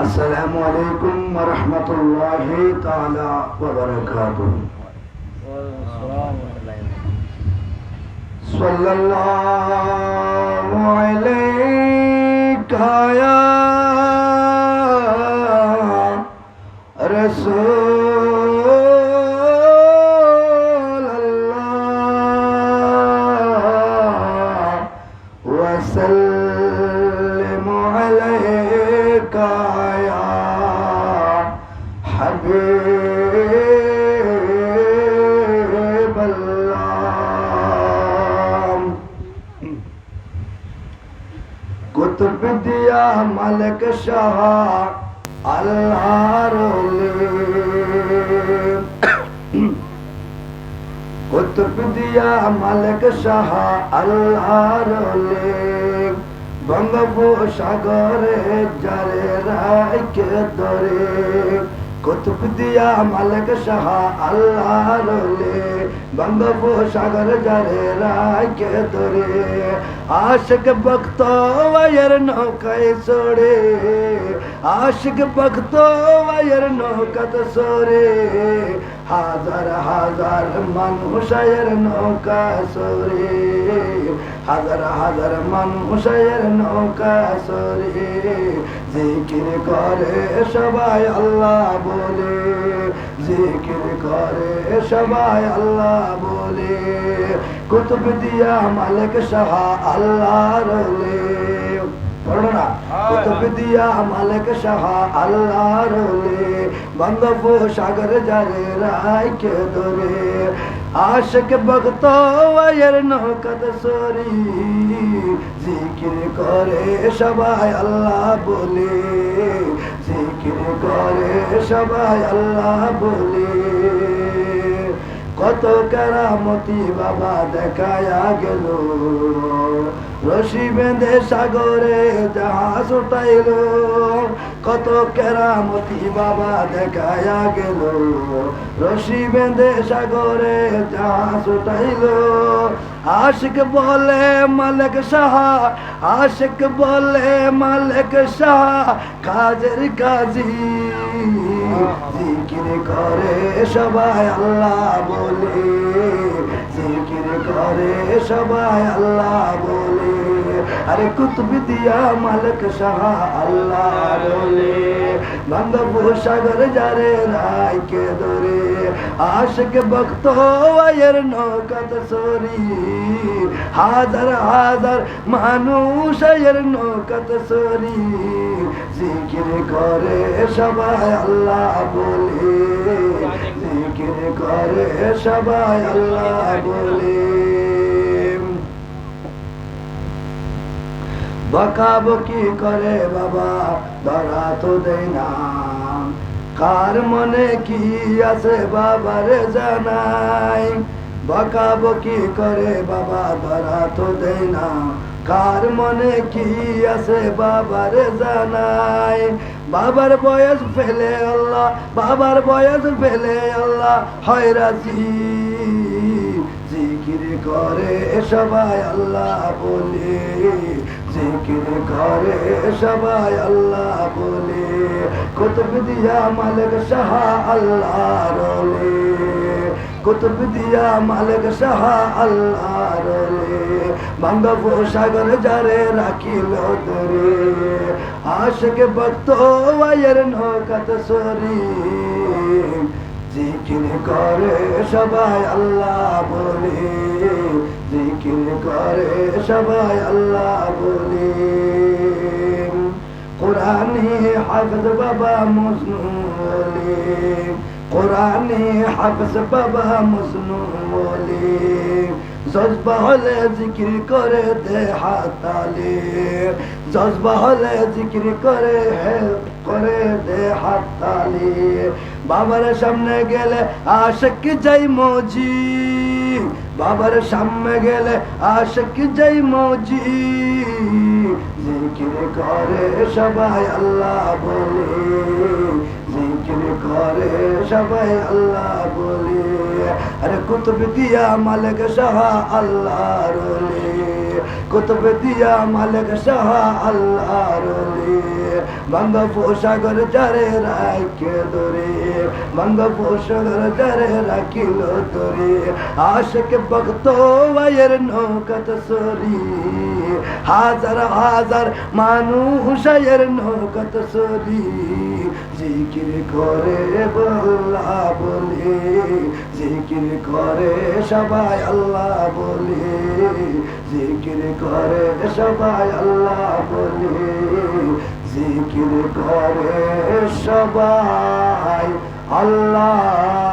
السلام عليكم ورحمة الله تعالى وبركاته. صلى الله عليك يا رسول কুতুব দিয়া মালিক শাহ আল্লাহর কুতুব দিয়া মালিক শাহ আল্লাহর বঙ্গোপসাগরে কুতুব দিয়া মালিক শাহ আল্লাহর বঙ্গোপসাগর যারে রাইকে ধরে। আশিক ভক্ত ওয়ের নৌকায় চড়ে, আশিক ভক্ত ওয়ের নৌকাত সরে হাজার হাজার মানুষের নৌকা সরে হাজার হাজার মানুষের নৌকা সরে জিকির করে সবাই আল্লাহ বলে। জিকির করে সবাই আল্লাহ বলে। কুতুব দিয়া মালিক শাহ আল্লাহ রলে। পড়ো মালিক শাহ আল্লাহ রলে। বঙ্গোপসাগর যারে রাইকে ধরে? আশিক ভক্ত নৌকত সরি, জিকির করে সবাই আল্লাহ বলে, জিকির করে সবাই আল্লাহ বলে। কত কেরামতি বাবা দেখায়া গেল, রশি বেঁধে সাগরে জাহাজ উঠাইল কত কেরামতি বাবা দেখায়া গেল। রশি বেঁধে সাগরে জাহাজ উঠাইল আশিক বলে, মালিক শাহ আশিক বলে, মালিক শাহ কাজের কাজী। জিকির করে সবাই আল্লাহ বলে, জিকির করে সবাই আল্লাহ বলে। আরে কুতুব দিয়া মালিক শাহ আল্লাহ বলে বঙ্গোপসাগর যারে রাইকে ধরে আশিক ভক্ত এর নৌকাত সরি হাজার হাজার মানুষ আয়ের নৌকাত সরি জিকির করে সবাই আল্লাহ বলে জিকির করে সবাই আল্লাহ বলে বকাবকি করে বাবা? ধরা তো দেয় না। কার মনে কি আছে বাবার জানাই? বকাবকি করে বাবা? ধরা তো দেয় না। কার মনে কি আছে বাবার জানাই? বাবার বয়স ফেলে আল্লাহ, বাবার বয়স ফেলে আল্লাহ, হয় রাজি। করে সবাই আল্লাহ বলে, জিকির করে সবাই আল্লাহ বলে, কুতুব দিয়া মালিক শাহ আল্লাহ রলে, কুতুব দিয়া মালিক শাহ আল্লাহ রলে বঙ্গোপসাগর যারে রাখিল ধরে, আশিক ভক্ত ওয়ের নৌকাত সরি জিকির করে সবাই আল্লাহ বলে। জিকির করে সবাই আল্লাহ বলে। কোরআনে হাফজ বাবা মজনু বলে কোরআনে হাফজ বাবা মজনু বলে জজবা হলে জিকির করে দে হাতালি। জজবা হলে জিকির করে করে দে হাতালে। বাবার সামনে গেলে আশক যাই মজি। বাবার সামনে গেলে আশক যাই মজি। জিকির করে সবাই আল্লাহ বলে। জিকির করে সবাই আল্লাহ বলি। আরে কুতুব দিয়া মালিক শাহ আল্লাহ রলি। কুতুব দিয়া মালিক শাহ আল্লাহ রলি বঙ্গ পোষাগর যারে রাখে দরে বঙ্গ পোষাগর যারে রাখিল দরে আশিক ভক্ত ওয়ের নৌকত সরি, হাজার হাজার মানুষ এর নৌকত সরি। জিকির করে বল্লা বলে, জিকির করে সবাই আল্লাহ বলে, জিকির করে সবাই আল্লাহ বলে, জিকির করে সবাই আল্লাহ